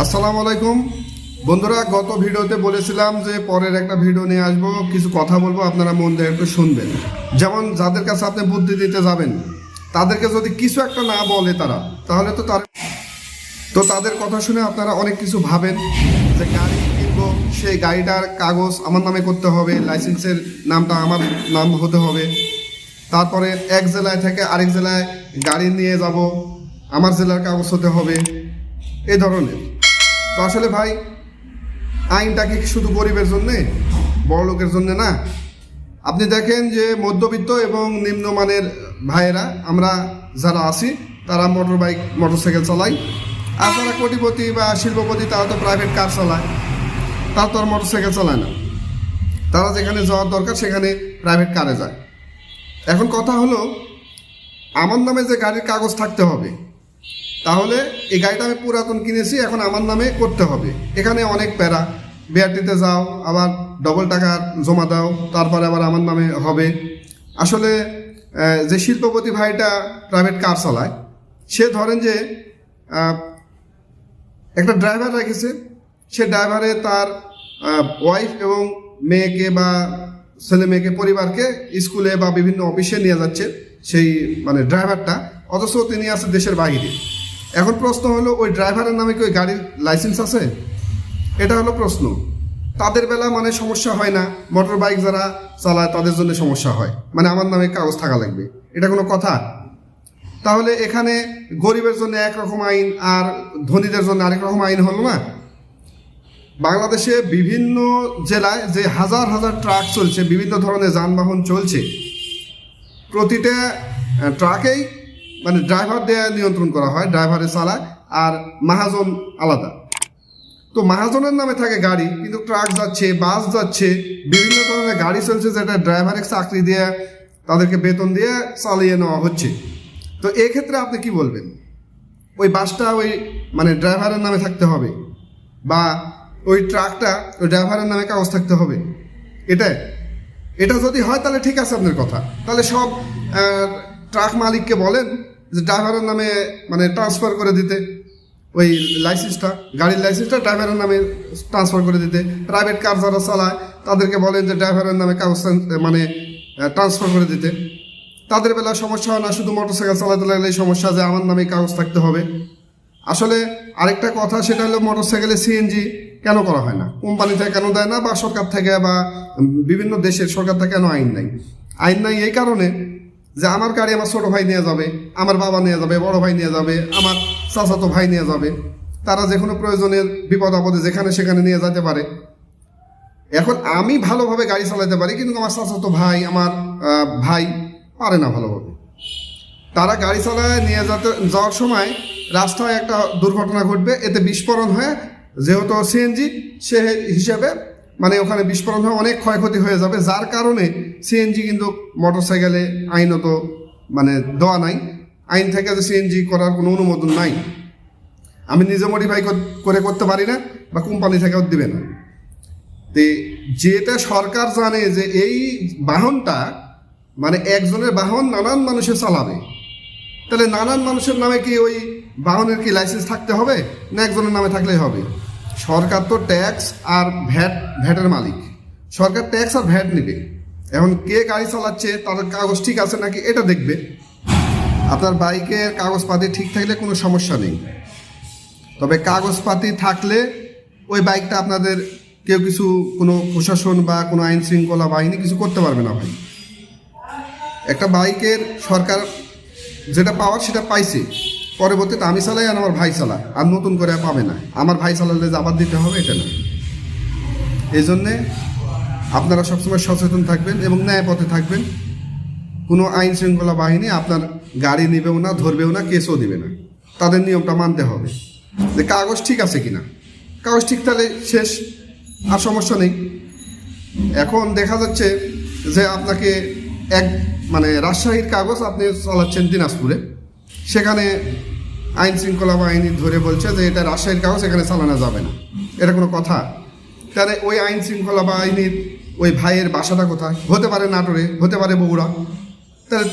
আসসালামু আলাইকুম। বন্ধুরা, গত ভিডিওতে বলেছিলাম যে পরের একটা ভিডিও নিয়ে আসব। কিছু কথা বলব, আপনারা মন দিয়ে একটু শুনবেন। যেমন, যাদের কাছে আপনি বুদ্ধি দিতে যাবেন, তাদেরকে যদি কিছু একটা না বলে তারা, তাহলে তো তার তো তাদের কথা শুনে আপনারা অনেক কিছু ভাবেন। যে গাড়ি কিনবো, সেই গাড়িটার কাগজ আমার নামে করতে হবে, লাইসেন্সের নামটা আমার নাম হতে হবে। তারপরে এক জেলায় থেকে আরেক জেলায় গাড়ি নিয়ে যাব, আমার জেলার কাগজ হতে হবে। এই ধরনের। তো আসলে ভাই, আইনটা কি শুধু গরিবের জন্যে, বড় লোকের জন্য না? আপনি দেখেন যে মধ্যবিত্ত এবং নিম্নমানের ভাইয়েরা, আমরা যারা আছি, তারা মোটর বাইক মোটরসাইকেল চালাই। আর যারা কোটিপতি বা শিল্পপতি, তারা তো প্রাইভেট কার চালায়। তারা তো আর মোটরসাইকেল চালায় না। তারা যেখানে যাওয়ার দরকার, সেখানে প্রাইভেট কারে যায়। এখন কথা হলো, আমার নামে যে গাড়ির কাগজ থাকতে হবে তাহলে এই গাড়িটা আমি পুরাতন কিনেছি, এখন আমার নামে করতে হবে। এখানে অনেক প্যারা। বিআরটিতে যাও, আবার ডবল টাকা জমা দাও, তারপরে আবার আমার নামে হবে। আসলে যে শিল্পপতি ভাইটা প্রাইভেট কার চালায়, সে ধরেন যে একটা ড্রাইভার রেখেছে। সে ড্রাইভারে তার ওয়াইফ এবং মেয়েকে বা ছেলে মেয়েকে, পরিবারকে স্কুলে বা বিভিন্ন অফিসে নিয়ে যাচ্ছে, সেই মানে ড্রাইভারটা অথচ তিনি আছে দেশের বাইরে। এখন প্রশ্ন হলো, ওই ড্রাইভারের নামে কি ওই গাড়ির লাইসেন্স আছে? এটা হলো প্রশ্ন। তাদের বেলা মানে সমস্যা হয় না মোটর বাইক যারা চালায় তাদের জন্য সমস্যা হয়। মানে আমার নামে কাগজ থাকা লাগবে। এটা কোনো কথা? তাহলে এখানে গরিবের জন্য একরকম আইন আর ধনীদের জন্য আরেক রকম আইন হলো না? বাংলাদেশে বিভিন্ন জেলায় যে হাজার হাজার ট্রাক চলছে, বিভিন্ন ধরনের যানবাহন চলছে, প্রতিটা ট্রাকেই মানে ড্রাইভার দেয়া নিয়ন্ত্রণ করা হয় ড্রাইভারে চালায়, আর মাহাজন আলাদা। তো মাহাজনের নামে থাকে গাড়ি, কিন্তু ট্রাক যাচ্ছে বাস যাচ্ছে, বিভিন্ন ধরনের গাড়ি চলছে যেটা ড্রাইভারের চাকরি দিয়ে, তাদেরকে বেতন দিয়ে চালিয়ে নেওয়া হচ্ছে। তো এক্ষেত্রে আপনি কি বলবেন? ওই বাসটা ওই মানে ড্রাইভারের নামে থাকতে হবে? বা ওই ট্রাকটা ওই ড্রাইভারের নামে কাগজ থাকতে হবে? এটা এটা যদি হয় তাহলে ঠিক আছে আপনার কথা। তাহলে সব ট্রাক মালিককে বলেন ড্রাইভারের নামে মানে ট্রান্সফার করে দিতে। ওই লাইসেন্সটা গাড়ির লাইসেন্সটা ড্রাইভারের নামে ট্রান্সফার করে দিতে। প্রাইভেট কার যারা চালায়, তাদেরকে বলেন যে ড্রাইভারের নামে কাগজ মানে ট্রান্সফার করে দিতে। তাদের বেলা সমস্যা হয় না, শুধু মোটরসাইকেল চালাতে লাগলে সমস্যা যে আমার নামে কাগজ থাকতে হবে। আসলে আরেকটা কথা, সেটা হলো মোটরসাইকেলে সিএনজি কেন করা হয় না? কোম্পানি থেকে কেন দেয় না বা সরকার থেকে বা বিভিন্ন দেশের সরকার থেকে কেন আইন নাই আইন নাই এই কারণে যে আমার গাড়ি আমার ছোট ভাই নিয়ে যাবে, আমার বাবা নিয়ে যাবে, বড় ভাই নিয়ে যাবে, আমার চাচাতো ভাই নিয়ে যাবে। তারা যে কোনো প্রয়োজনের বিপদ আপদে যেখানে সেখানে নিয়ে যেতে পারে। এখন আমি ভালোভাবে গাড়ি চালাতে পারি, কিন্তু আমার চাচাতো ভাই, আমার ভাই পারে না ভালোভাবে। তারা গাড়ি চালায় নিয়ে যেতে, যাওয়ার সময় রাস্তায় একটা দুর্ঘটনা ঘটবে, এতে বিস্ফোরণ হয়ে যেহেতু সিএনজি সে হিসেবে মানে ওখানে বিস্ফোরণ হয়ে অনেক ক্ষয়ক্ষতি হয়ে যাবে, যার কারণে সিএনজি কিন্তু মোটরসাইকেলে আইনত মানে দেওয়া নাই। আইন থেকে যে সিএনজি করার কোনো অনুমোদন নাই। আমি নিজে মডিফাই করে করতে পারি না বা কোম্পানি থেকেও দিবে না। তে যেটা সরকার জানে যে এই বাহনটা মানে একজনের বাহন নানান মানুষের চালাবে। তাহলে নানান মানুষের নামে কি ওই বাহনের কি লাইসেন্স থাকতে হবে, না একজনের নামে থাকলেই হবে? সরকার তো ট্যাক্স আর ভ্যাট, ভ্যাটের মালিক। সরকার ট্যাক্স আর ভ্যাট নেবে। এখন কে গাড়ি চালাচ্ছে, তার কাগজ ঠিক আছে নাকি এটা দেখবে। আপনার বাইকের কাগজপাতি ঠিক থাকলে কোনো সমস্যা নেই। তবে কাগজপাতি থাকলে ওই বাইকটা আপনাদের কেউ কিছু কোনো প্রশাসন বা কোনো আইন শৃঙ্খলা বাহিনী কিছু করতে পারবে না ভাই। একটা বাইকের সরকার যেটা পাওয়ার সেটা পাইছে। পরবর্তীতে আমি চালাই আর আমার ভাই চালা। আর নতুন করে পাবে না। আমার ভাই চালালে যে আবার দিতে হবে, এটা না। এই জন্যে আপনারা সবসময় সচেতন থাকবেন এবং ন্যায় পথে থাকবেন। কোনো আইন শৃঙ্খলা বাহিনী আপনার গাড়ি নেবেও না, ধরবেও না, কেসও দিবে না। তাদের নিয়মটা মানতে হবে। যে কাগজ ঠিক আছে কিনা? কাগজ ঠিক তাহলে শেষ, আর সমস্যা নেই। এখন দেখা যাচ্ছে যে আপনাকে এক মানে রাজশাহীর কাগজ আপনি চালাচ্ছেন দিনাজপুরে। সেখানে আইন শৃঙ্খলা বাহিনী ধরে বলছে যে এটা রাজশাহীর কাগজ, এখানে চালানো যাবে না। এটা কোনো কথা? তাহলে ওই আইন শৃঙ্খলা বাহিনীর ওই ভাইয়ের বাসাটা কোথায়? হতে পারে নাটোরে, হতে পারে বগুড়া। তাহলে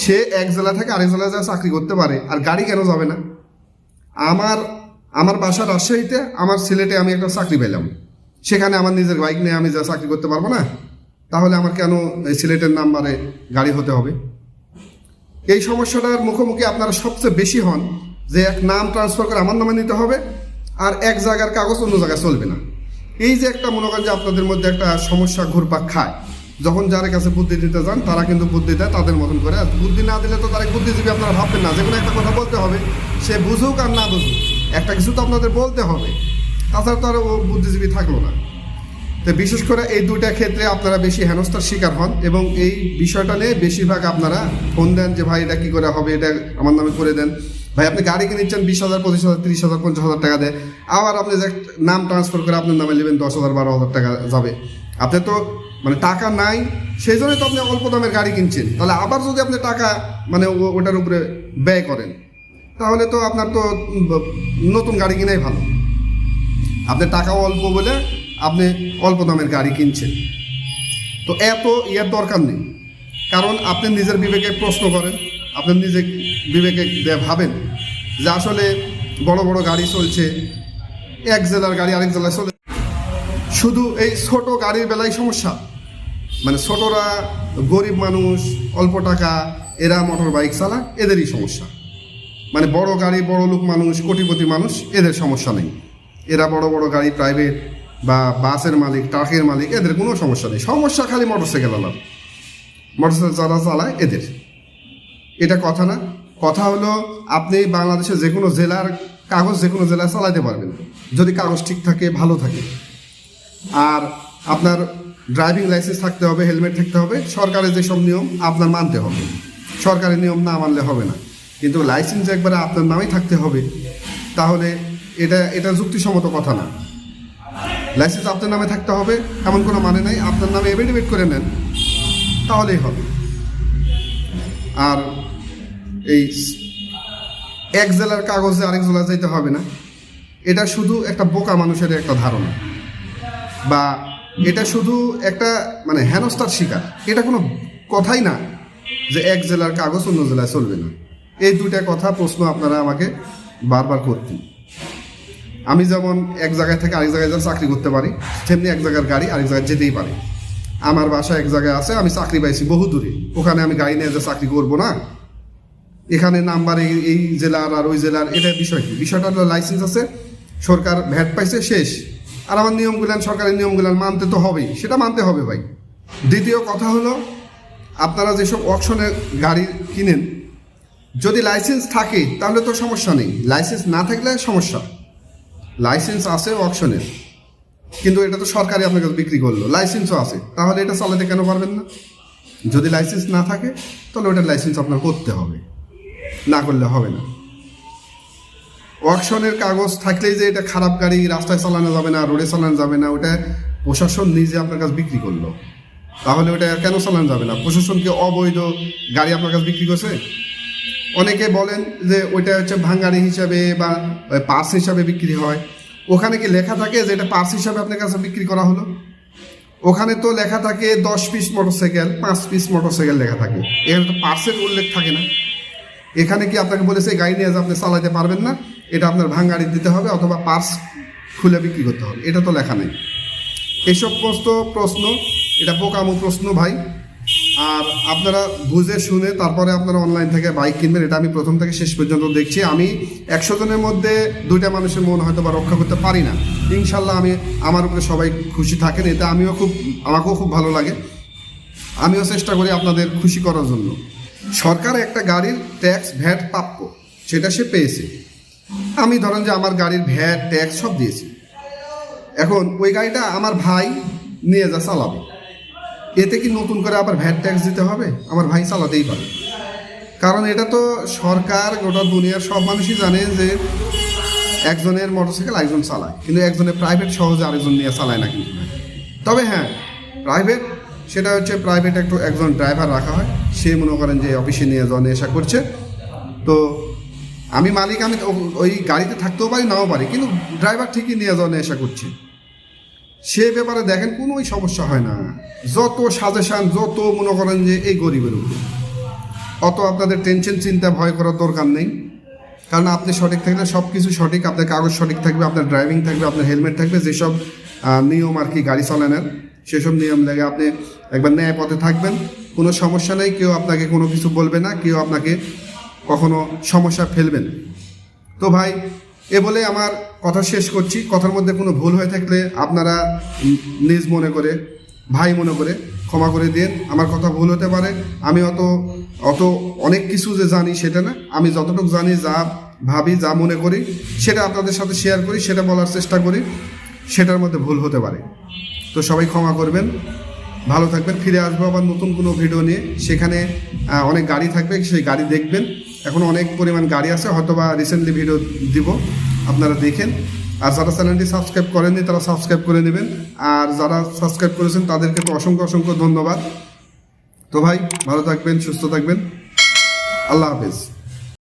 সে এক জেলা থেকে আরেক জেলায় যা চাকরি করতে পারে, আর গাড়ি কেন যাবে না? আমার আমার বাসা রাজশাহীতে, আমার সিলেটে আমি একটা চাকরি পেলাম। সেখানে আমার নিজের বাইক নিয়ে আমি যা চাকরি করতে পারব না, তাহলে আমার কেন সিলেটের নাম্বারে গাড়ি হতে হবে? এই সমস্যাটার মুখোমুখি আপনারা সবচেয়ে বেশি হন যে এক নাম ট্রান্সফার করে আমার নামে নিতে হবে আর এক জায়গার কাগজ অন্য জায়গায় চলবে না। এই যে একটা মনে করেন যে আপনাদের মধ্যে একটা সমস্যা ঘুরপাক খায়। যখন যার কাছে বুদ্ধি দিতে যান, তারা কিন্তু বুদ্ধি দেয় তাদের মতন করে। আর বুদ্ধি না দিলে তো তারা বুদ্ধিজীবী আপনারা ভাববেন না। যে কোনো একটা কথা বলতে হবে, সে বুঝুক আর না বুঝুক। একটা কিছু তো আপনাদের বলতে হবে। তাছাড়া তো আর ও বুদ্ধিজীবী থাকল না। তো বিশেষ করে এই দুইটা ক্ষেত্রে আপনারা বেশি হেনস্থার শিকার হন এবং এই বিষয়টা নিয়ে বেশিরভাগ আপনারা ফোন দেন যে, ভাই, এটা কী করে হবে? এটা আমার নামে করে দেন। ভাই, আপনি গাড়ি কিনেছেন বিশ হাজার, পঁচিশ হাজার, তিরিশ হাজার, পঞ্চাশ হাজার টাকা দেয় আবার আপনি যে নাম ট্রান্সফার করে আপনার নামে নেবেন, দশ হাজার, বারো হাজার টাকা যাবে। আপনি তো মানে টাকা নাই সেই জন্যই তো আপনি অল্প দামের গাড়ি কিনছেন। তাহলে আবার যদি আপনি টাকা মানে ওটার উপরে ব্যয় করেন, তাহলে তো আপনার তো নতুন গাড়ি কিনাই ভালো। আপনার টাকাও অল্প বলে আপনি অল্প দামের গাড়ি কিনছেন। তো এত ইয়ের দরকার নেই। কারণ আপনি নিজের বিবেকে প্রশ্ন করেন, আপনি নিজে বিবেকে ভাবেন যে আসলে বড় বড় গাড়ি চলছে, এক জেলার গাড়ি আরেক জেলায় চলে শুধু এই ছোট গাড়ির বেলায় সমস্যা। মানে ছোটরা গরিব মানুষ, অল্প টাকা, এরা মোটর বাইক চালায় এদেরই সমস্যা। মানে বড় গাড়ি, বড় লোক মানুষ, কোটিপতি মানুষ, এদের সমস্যা নেই। এরা বড় বড় গাড়ি প্রাইভেট বা বাসের মালিক, ট্রাকের মালিক, এদের কোনো সমস্যা নেই। সমস্যা খালি মোটরসাইকেল আলার মোটরসাইকেল যারা চালায়, এদের। এটা কথা না। কথা হলো, আপনি বাংলাদেশের যে কোনো জেলার কাগজ যে কোনো জেলায় চালাতে পারবেন। যদি কাগজ ঠিক থাকে, ভালো থাকে। আর আপনার ড্রাইভিং লাইসেন্স থাকতে হবে, হেলমেট থাকতে হবে সরকারের যেসব নিয়ম, আপনার মানতে হবে। সরকারি নিয়ম না মানলে হবে না। কিন্তু লাইসেন্স একবারে আপনার নামেই থাকতে হবে। তাহলে এটা এটা যুক্তিসম্মত কথা না। লাইসেন্স আপনার নামে থাকতে হবে, এমন কোনো মানে নাই। আপনার নামে এফিডেভিট করে নেন, তাহলেই হবে। আর এই এক জেলার কাগজে আরেক জেলা যেতে হবে না। এটা শুধু একটা বোকা মানুষের একটা ধারণা। বা এটা শুধু একটা মানে হেনস্থার শিকার। এটা কোনো কথাই না যে এক জেলার কাগজ অন্য জেলায় চলবে না। এই দুইটা কথা প্রশ্ন আপনারা আমাকে বারবার করতেন। আমি যেমন এক জায়গায় থেকে আরেক জায়গায় যা চাকরি করতে পারি, তেমনি এক জায়গার গাড়ি আরেক জায়গায় যেতেই পারি। আমার বাসা এক জায়গায় আছে, আমি চাকরি পাইছি বহু দূরে। ওখানে আমি গাড়ি নিয়ে যে চাকরি করব না, এখানে নাম্বার এই জেলার আর ওই জেলার এটা বিষয় কি? বিষয়টা লাইসেন্স আছে, সরকার ভ্যাট পাইছে, শেষ। আর আমার নিয়মগুলান সরকারের নিয়মগুলান মানতে তো হবেই, সেটা মানতে হবে ভাই। দ্বিতীয় কথা হলো, আপনারা যেসব অকশনে গাড়ি কিনেন, যদি লাইসেন্স থাকে, তাহলে তো সমস্যা নেই। লাইসেন্স না থাকলে সমস্যা। লাইসেন্স আছে অকশনের কিন্তু এটা তো সরকারি আপনার কাছে বিক্রি করল। লাইসেন্সও আছে। তাহলে এটা চালাতে কেন পারবেন না? যদি লাইসেন্স না থাকে, তাহলে ওটার লাইসেন্স আপনার করতে হবে। না করলে হবে না। অকশনের কাগজ থাকলেই যে এটা খারাপ গাড়ি, রাস্তায় চালানো যাবে না রোডে চালানো যাবে না, ওটা প্রশাসন নিজে আপনার কাছে বিক্রি করল। তাহলে ওটা কেন চালানো যাবে না? প্রশাসনকে অবৈধ গাড়ি আপনার কাছে বিক্রি করছে? অনেকে বলেন যে ওইটা হচ্ছে ভাঙ্গারি হিসাবে বা পার্স হিসাবে বিক্রি হয়। ওখানে কি লেখা থাকে যে এটা পার্স হিসাবে আপনার কাছে বিক্রি করা হলো? ওখানে তো লেখা থাকে দশ পিস মোটরসাইকেল, পাঁচ পিস মোটরসাইকেল লেখা থাকে। এখানে তো পার্সের উল্লেখ থাকে না। এখানে কি আপনাকে বলেছে, গাড়ি নিয়ে আপনি চালাতে পারবেন না। এটা আপনার ভাঙ্গাড়ি দিতে হবে অথবা পার্স খুলে বিক্রি করতে হবে। এটা তো লেখা নেই। এসব প্রশ্ন প্রশ্ন, এটা বোকামো প্রশ্ন ভাই। আর আপনারা বুঝে শুনে তারপরে আপনারা অনলাইন থেকে বাইক কিনবেন, এটা আমি প্রথম থেকে শেষ পর্যন্ত দেখছি। আমি একশো জনের মধ্যে দুইটা মানুষের মন হয়তো বা রক্ষা করতে পারি না। ইনশাল্লাহ আমি আমার উপরে সবাই খুশি থাকেন, এটা আমিও খুব, আমাকেও খুব ভালো লাগে। আমিও চেষ্টা করি আপনাদের খুশি করার জন্য। সরকার একটা গাড়ির ট্যাক্স ভ্যাট প্রাপ্য, সেটা সে পেয়েছে। আমি ধরেন যে আমার গাড়ির ভ্যাট ট্যাক্স সব দিয়েছি। এখন ওই গাড়িটা আমার ভাই নিয়ে যা চালাবে। এতে কি নতুন করে আবার ভ্যাট ট্যাক্স দিতে হবে? আমার ভাই চালাতেই পারে। কারণ এটা তো সরকার, গোটা দুনিয়ার সব মানুষই জানে যে একজনের মোটরসাইকেল একজন চালায়। কিন্তু একজনের প্রাইভেট সহজে আরেকজন নিয়ে চালায় না কিন্তু। তবে হ্যাঁ প্রাইভেট সেটা হচ্ছে প্রাইভেট একটু একজন ড্রাইভার রাখা হয়। সে মনে করেন যে অফিসে নিয়ে যাওয়া নেশা করছে। তো আমি মালিক আমি ওই গাড়িতে থাকতেও পারি, নাও পারি, কিন্তু ড্রাইভার ঠিকই নিয়ে যাওয়া নেশা করছে। সে ব্যাপারে দেখেন, কোনোই সমস্যা হয় না। যত সাজেশান যত মনে করেন যে এই গরিবের উপর। অত আপনাদের টেনশন চিন্তা, ভয় করার দরকার নেই। কারণ আপনি সঠিক থাকলে সব কিছু সঠিক, আপনার কাগজ সঠিক থাকবে, আপনার ড্রাইভিং থাকবে, আপনার হেলমেট থাকবে, যেসব নিয়ম আর কি গাড়ি চালানোর সেসব নিয়ম লেগে আপনি একবার ন্যায় পথে থাকবেন। কোনো সমস্যা নেই, কেউ আপনাকে কোনো কিছু বলবে না, কেউ আপনাকে কখনো সমস্যা ফেলবেন তো ভাই, এ বলে আমার কথা শেষ করছি। কথার মধ্যে কোনো ভুল হয়ে থাকলে আপনারা নিজ মনে করে, ভাই মনে করে ক্ষমা করে দিন। আমার কথা ভুল হতে পারে। আমি অত অত অনেক কিছু যে জানি সেটা না। আমি যতটুকু জানি, যা ভাবি, যা মনে করি, সেটা আপনাদের সাথে শেয়ার করি, সেটা বলার চেষ্টা করি, সেটার মধ্যে ভুল হতে পারে। তো সবাই ক্ষমা করবেন। ভালো থাকবেন। ফিরে আসব আবার নতুন কোনো ভিডিও নিয়ে। সেখানে অনেক গাড়ি থাকবে, সেই গাড়ি দেখবেন। এখন অনেক পরিমাণ গাড়ি আছে হয়তো বা রিসেন্টলি ভিডিও দিব। আপনারা দেখেন। আর যারা চ্যানেলটি সাবস্ক্রাইব করেননি, তারা সাবস্ক্রাইব করে নেবেন। আর যারা সাবস্ক্রাইব করেছেন, তাদেরকে তো অসংখ্য অসংখ্য ধন্যবাদ। তো ভাই, ভালো থাকবেন, সুস্থ থাকবেন। আল্লাহ হাফেজ।